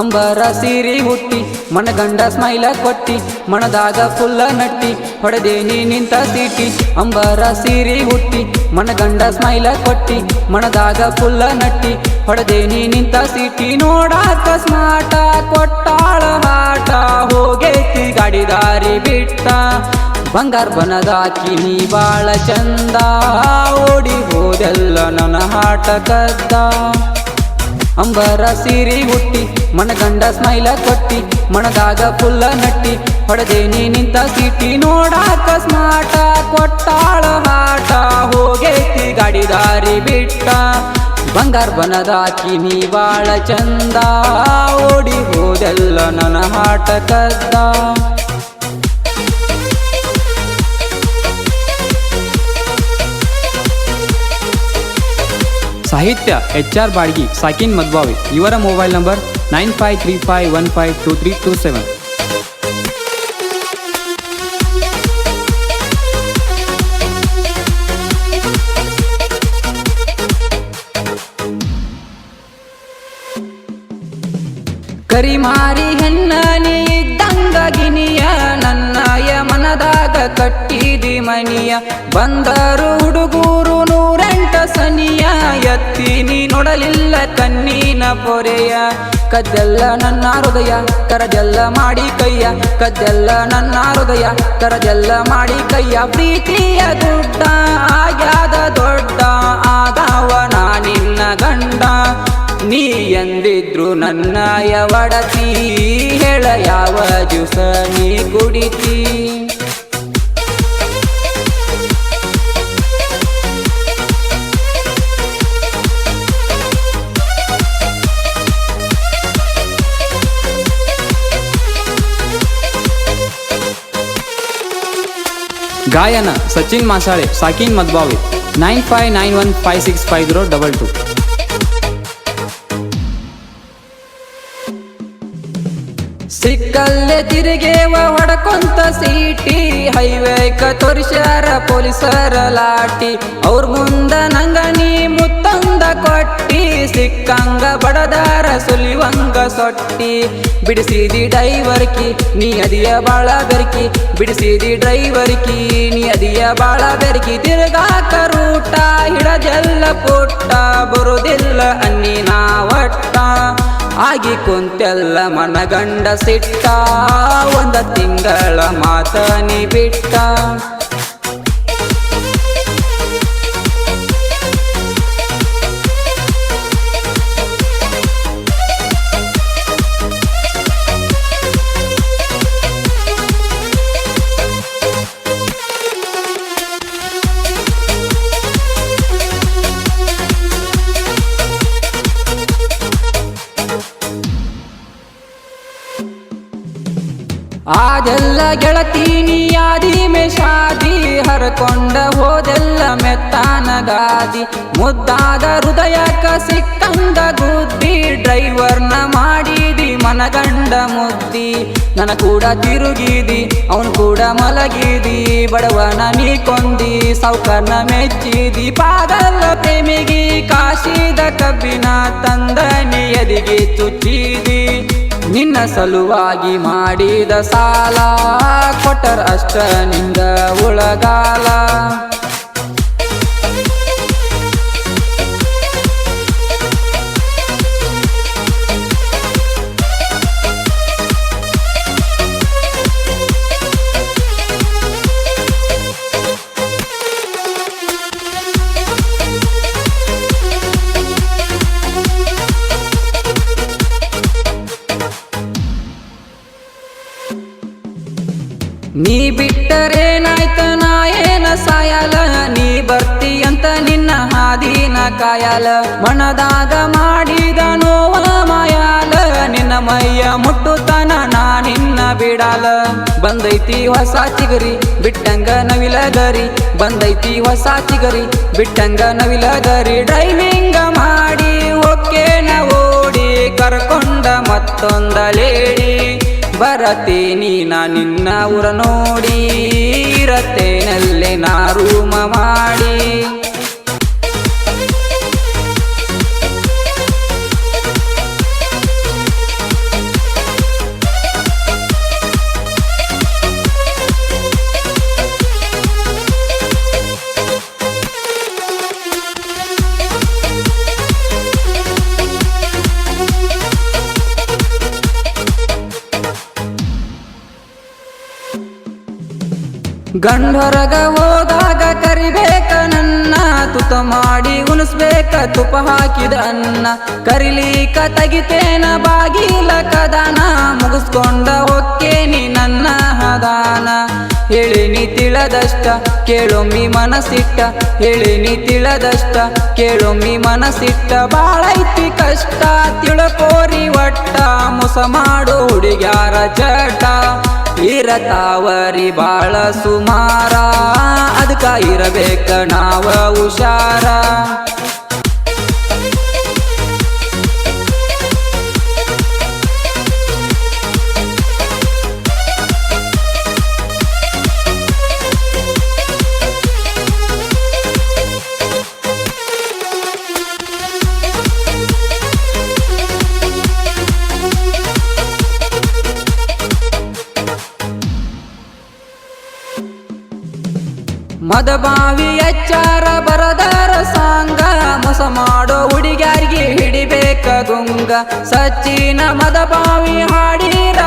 ಅಂಬರ ಸೀರಿ ಹುಟ್ಟಿ ಮನಗಂಡ ಸ್ಮೈಲ ಕೊಟ್ಟಿ ಮನದಾಗ ಫುಲ್ಲ ನಟ್ಟಿ, ಹೊಡೆದೇನಿ ನಿಂತ ಸೀಟಿ. ಅಂಬರ ಸೀರಿ ಹುಟ್ಟಿ ಮನಗಂಡ ಸ್ಮೈಲ ಕೊಟ್ಟಿ ಮನದಾಗ ಫುಲ್ಲ ನಟ್ಟಿ, ಹೊಡೆದೇನಿ ನಿಂತ ಸೀಟಿ. ನೋಡಾಕ ಸ್ಮಾಟ ಕೊಟ್ಟಾಳ ಹಾಟ ಹೋಗೈತಿ ಗಾಡಿ ದಾರಿ ಬಿಟ್ಟ. ಬಂಗಾರ ಬನದಾಕಿ ನೀ ಬಾಳ ಚಂದ, ಓಡಿ ಹೋದೆಲ್ಲ ನನ್ನ ಹಾಟ ಕದ್ದ. ಅಂಬರ ಸೀರಿ ಹುಟ್ಟಿ ಮನಗಂಡ ಸ್ಮೈಲ ಕೊಟ್ಟಿ ಮನದಾಗ ಫುಲ್ಲ ನಟ್ಟಿ, ಹೊಡೆದೇನಿ ನಿಂತ ಸಿಟಿ ನೋಡಾಕ ಸ್ಮಾಟ ಕೊಟ್ಟಾಳ ಹಾಟ. ಹೋಗೈತಿ ಗಾಡಿ ದಾರಿ ಬಿಟ್ಟ, ಬಂಗಾರ ಬನದಾಕಿ ನೀ ಬಾಳ ಚಂದ. ಓಡಿ ಹೋದೆಲ್ಲ ನನ್ನ ಹಾಟ ಕದ್ದ. ಸಾಹಿತ್ಯ ಎಚ್ ಆರ್ ಬಾಡ್ಗಿ, ಸಾಕಿನ್ ಮದ್ವಾವಿ. ಇವರ mobile number nine five three five one five two three two seven. ಕರಿಮಾರಿ ಹೆಣ್ಣ ನೀ ಇದ್ದಂಗ ನನ್ನಯ ಮನದಾಗ ಕಟ್ಟಿದಿ ಮನಿಯ. ಬಂದರು ನೀ ನೋಡಲಿಲ್ಲ ಕನ್ನೀನ ಪೊರೆಯ. ಕದ್ದೆಲ್ಲ ನನ್ನ ಹೃದಯ ಕರದೆಲ್ಲ ಮಾಡಿ ಕೈಯ. ಕದ್ದೆಲ್ಲ ನನ್ನ ಹೃದಯ ಕರದೆಲ್ಲ ಮಾಡಿ ಕೈಯ. ಪ್ರೀತಿಯ ದೊಡ್ಡ ಆಗ್ಯಾದ ದೊಡ್ಡ ಆಗವ ನಿನ್ನ ಗಂಡ. ನೀ ಎಂದಿದ್ರು ನನ್ನ ಯವಡತಿ ಹೇಳ ಯಾವ ಜ್ಯೂಸ ನೀ ಕುಡಿತಿ? ಗಾಯನ Sachin ಮಾಸಾಳೆ, ಸಾಕಿನ್ Madbhavi nine five nine one five six five zero double two. ಸಿಕ್ಕಲ್ಲೇ ತಿರುಗೇವ ಹೊಡಕೊಂತ ಸೀಟಿ ಹೈವೇಕ ತೋರಿಸ್ಯಾರ ಪೊಲೀಸರ ಲಾಟಿ ಅವ್ರ ಮುಂದ ನಂಗ ಸಿಕ್ಕಂಗ ಬಡದಾರ ಸುಲಿವಂಗ ಸೊಟ್ಟಿ. ಬಿಡಿಸಿದಿ ಡ್ರೈವರ್ಕಿ ನೀ ಅದಿಯ ಬಾಳ ಬೆರ್ಕಿ ಬಿಡಿಸಿದಿ ಡ್ರೈವರ್ಕಿ ನೀ ಅದಿಯ ಬಾಳ ಬೆರ್ಕಿ ತಿರುಗಾಕ ರೂಟ, ಹಿಡದೆಲ್ಲ ಪುಟ್ಟ, ಬರುದಿಲ್ಲ ಅನ್ನಿ ನಾವಟ್ಟ. ಆಗಿ ಕುಂತೆಲ್ಲ ಮನಗಂಡ ಸಿಟ್ಟ, ಒಂದ ತಿಂಗಳ ಮಾತನಿ ಬಿಟ್ಟ. ಆದೆಲ್ಲ ಗೆಳತೀನಿ, ಆದಿ ಹರಕೊಂಡ ಹೋದೆಲ್ಲ ಮೆತ್ತಾನ ಗಾದಿ ಮುದ್ದಾದ ಹೃದಯಕ ಸಿಕ್ಕಂದ ಗುದ್ದಿ, ಡ್ರೈವರ್ನ ಮಾಡಿದಿ, ಮನಗಂಡ ಮುದ್ದಿ. ನನ್ನ ಕೂಡ ತಿರುಗಿದಿ, ಅವನು ಕೂಡ ಮಲಗಿದಿ. ಬಡವನ ನೀ ಕೊಂದಿ ಸೌಕರ್ನ ಮೆಚ್ಚಿದಿ. ಪಾದಲ್ಲ ಪ್ರೇಮಿಗಿ, ಕಾಶಿದ ಕಬ್ಬಿನ ತಂದ ನಿಯದಿಗೆ ಚುಚ್ಚಿದಿ ನಿನ್ನ ಸಲುವಾಗಿ ಮಾಡಿದ ಸಾಲ ಕೊಟ್ಟರ ಅಷ್ಟ ನಿಂದ ಉಳಗಾಲ. ಕಾಯಲ, ಮನದಾಗ ಮಾಡಿದ ನೋವ ಮಾಯಾಲ. ನಿನ್ನ ಮೈಯ ಮುಟ್ಟುತನ ನಾ ನಿನ್ನ ಬಿಡಾಲ. ಬಂದೈತಿ ಹೊಸ ಚಿಗರಿ, ಬಿಟ್ಟಂಗ ನವಿಲಗರಿ. ಬಂದೈತಿ ಹೊಸ ಚಿಗರಿ, ಬಿಟ್ಟಂಗ ನವಿಲಗರಿ. ಡ್ರೈವಿಂಗ ಮಾಡಿ ಹೊಕ್ಕೇನ ಓಡಿ, ಕರ್ಕೊಂಡ ಮತ್ತೊಂದ ಲೇಡಿ. ಬರತೇನಿ ನಾ ನಿನ್ನ ಊರ ನೋಡಿ ಇರತ್ತೇನಲ್ಲೇ ನಾ ರೂಮ ಮಾಡಿ. ಗಂಡೊರಗ ಹೋದಾಗ ಕರಿಬೇಕ ನನ್ನ, ತುತ ಮಾಡಿ ಉಣಿಸ್ಬೇಕ ತುಪ್ಪ ಹಾಕಿದ ಅನ್ನ. ಕ ತೆಗಿತೇನ ಬಾಗಿಲ ಕದನ, ಮುಗಿಸ್ಕೊಂಡ ಹೊಕ್ಕೇನಿ ನನ್ನ ಹದಾನ. ಹೇಳಿನಿ ತಿಳದಷ್ಟ, ಕೇಳೊಮ್ಮಿ ಮನಸ್ಸಿಟ್ಟ. ಹೇಳಿನಿ ತಿಳದಷ್ಟ, ಕೇಳೊಮ್ಮಿ ಮನಸ್ಸಿಟ್ಟ. ಬಾಳೈತಿ ಕಷ್ಟ, ತಿಳಕೋರಿ ಒಟ್ಟ. ಮೋಸ ಮಾಡು ಹುಡುಗ್ಯಾರ ಚಟ ಇರತಾವರಿ ಬಾಳ ಸುಮಾರ. ಅದಕ್ಕ ಇರಬೇಕ ನಾವ ಹುಷಾರ. ಮದಬಾವಿ ಎಚ್ಚಾರ ಬರದಾರ ಸಾಂಗ ಮೋಸ ಮಾಡೋ ಹುಡುಗ್ಯಾರಿಗೆ ಹಿಡಿಬೇಕ ಗುಂಗ. ಸಚ್ಚಿನ ಮದಬಾವಿ ಹಾಡಿರ